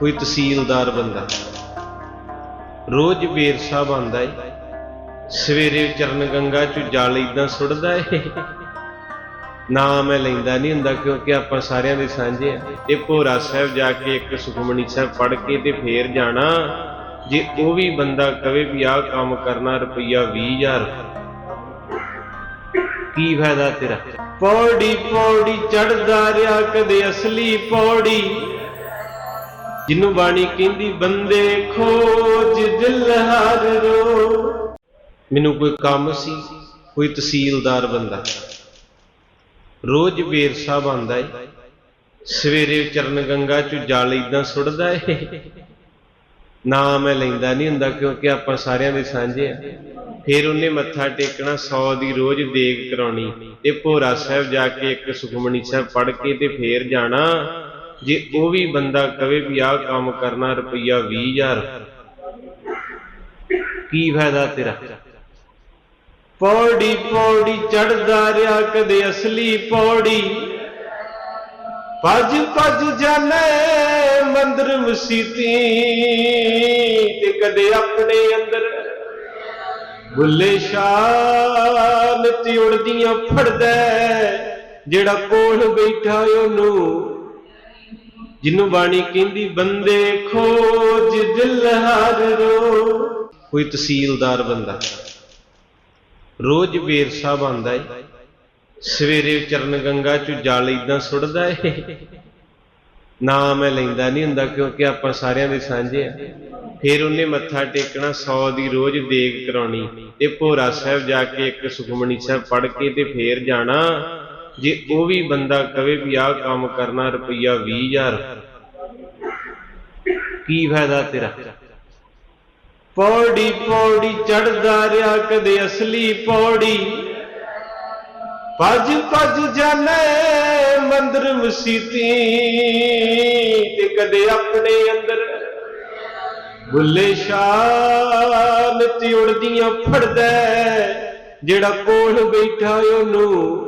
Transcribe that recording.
ਕੋਈ ਤਹਿਸੀਲਦਾਰ ਬੰਦਾ। ਰੋਜ਼ ਬੇਰ ਸਾਹਿਬ ਆਂਦਾ ਏ, ਸਵੇਰੇ ਚਰਨ ਗੰਗਾ ਚ ਜਲ ਇਦਾਂ ਸੁੱਟਦਾ ਏ। ਨਾ ਮੈਂ ਲੈਂਦਾ ਨਹੀਂ ਹੁੰਦਾ ਕਿਉਂਕਿ ਆਪਾਂ ਸਾਰਿਆਂ ਦੇ ਸਾਂਝੇ ਆ। ਇਹ ਭੋਰਾ ਸਾਹਿਬ ਜਾ ਕੇ ਇੱਕ ਸੁਖਮਣੀ ਸਾਹਿਬ ਪੜ੍ਹ ਕੇ ਤੇ ਫੇਰ ਜਾਣਾ। ਜੇ ਉਹ ਵੀ ਬੰਦਾ ਕਵੇ ਵੀ ਆਹ ਕੰਮ ਕਰਨਾ ਰੁਪਈਆ 20000 ਕੀ ਫਾਇਦਾ ਤੇਰਾ? ਪੌੜੀ ਪੌੜੀ ਚੜਦਾ ਰਿਹਾ ਕਦੇ ਅਸਲੀ ਪੌੜੀ। ਜਿਹਨੂੰ ਬਾਣੀ ਕਹਿੰਦੀ, ਬੰਦੇ ਖੋਜ ਦਿਲ ਹਰ ਰੋ। ਮੈਨੂੰ ਕੋਈ ਕੰਮ ਸੀ, ਕੋਈ ਤਹਿਸੀਲਦਾਰ ਬੰਦਾ। ਰੋਜ਼ ਬੇਰ ਸਾਹਿਬ ਆਂਦਾ ਏ, ਸਵੇਰੇ ਚਰਨ ਗੰਗਾ ਚ ਜਲ ਇਦਾਂ ਸੁੱਟਦਾ ਏ। ਨਾਮ ਮੈਂ ਲੈਂਦਾ ਨਹੀਂ ਹੁੰਦਾ, ਕਿਉਂਕਿ ਆਪਾਂ ਸਾਰਿਆਂ ਦੇ ਸਾਂਝੇ ਆ। ਫਿਰ ਉਹਨੇ ਮੱਥਾ ਟੇਕਣਾ 100 ਦੀ ਰੋਜ਼ ਦੇਗ ਕਰਾਉਣੀ। ਤੇ ਭੋਰਾ ਸਾਹਿਬ ਜਾ ਕੇ ਇੱਕ ਸੁਖਮਣੀ ਸਾਹਿਬ ਪੜ੍ਹ ਕੇ ਤੇ ਫੇਰ ਜਾਣਾ। ਜੇ ਉਹ ਵੀ ਬੰਦਾ ਕਵੇ ਵੀ ਆਹ ਕੰਮ ਕਰਨਾ ਰੁਪਈਆ 20000 ਕੀ ਫਾਇਦਾ ਤੇਰਾ? ਪੌੜੀ ਪੌੜੀ ਚੜਦਾ ਰਿਹਾ ਕਦੇ ਅਸਲੀ ਪੌੜੀ। ਭੱਜ ਭੱਜ ਜਾਣੇ ਮੰਦਰ ਮਸੀਤੀ ਤੇ ਕਦੇ ਆਪਣੇ ਅੰਦਰ। ਬੁੱਲੇ ਸ਼ਾਨ ਤੇ ਉੜਦੀਆਂ ਫੜਦਾ, ਜਿਹੜਾ ਕੋਲ ਬੈਠਾ ਉਹਨੂੰ ਜਿਹਨੂੰ ਬਾਣੀ ਕਹਿੰਦੀ, ਬੰਦੇ ਖੋਜ ਦਿਲ ਹਰ ਰੋ। ਕੋਈ ਤਹਿਸੀਲਦਾਰ ਬੰਦਾ ਰੋਜ਼ ਬੇਰ ਸਾਹਿਬ ਆਂਦਾ ਏ। ਸਵੇਰੇ ਚਰਨ ਗੰਗਾ ਚ ਜਲ ਇਦਾਂ ਸੁੱਟਦਾ ਏ। ਨਾਮ ਮੈਂ ਲੈਂਦਾ ਨਹੀਂ ਹੁੰਦਾ ਕਿਉਂਕਿ ਆਪਾਂ ਸਾਰਿਆਂ ਦੇ ਸਾਂਝੇ ਆ। ਫਿਰ ਉਹਨੇ ਮੱਥਾ ਟੇਕਣਾ 100 ਦੀ ਰੋਜ਼ ਦੇਗ ਕਰਾਉਣੀ ਤੇ ਭੋਰਾ ਸਾਹਿਬ ਜਾ ਕੇ ਇੱਕ ਸੁਖਮਣੀ ਸਾਹਿਬ ਪੜ੍ਹ ਕੇ ਤੇ ਫੇਰ ਜਾਣਾ। ਜੇ ਉਹ ਵੀ ਬੰਦਾ ਕਵੇ ਵੀ ਆਹ ਕੰਮ ਕਰਨਾ ਰੁਪਈਆ 20000 ਕੀ ਫਾਇਦਾ ਤੇਰਾ? ਪੌੜੀ ਪੌੜੀ ਚੜਦਾ ਰਿਹਾ ਕਦੇ ਅਸਲੀ ਪੌੜੀ। ਭੱਜ ਭੱਜ ਜਾਣੇ ਮੰਦਰ ਮਸੀਤੀ ਤੇ ਕਦੇ ਆਪਣੇ ਅੰਦਰ। ਬੁੱਲੇ ਸ਼ਾਨ ਤੇ ਉੜਦੀਆਂ ਫੜਦਾ, ਜਿਹੜਾ ਕੋਲ ਬੈਠਾ ਉਹਨੂੰ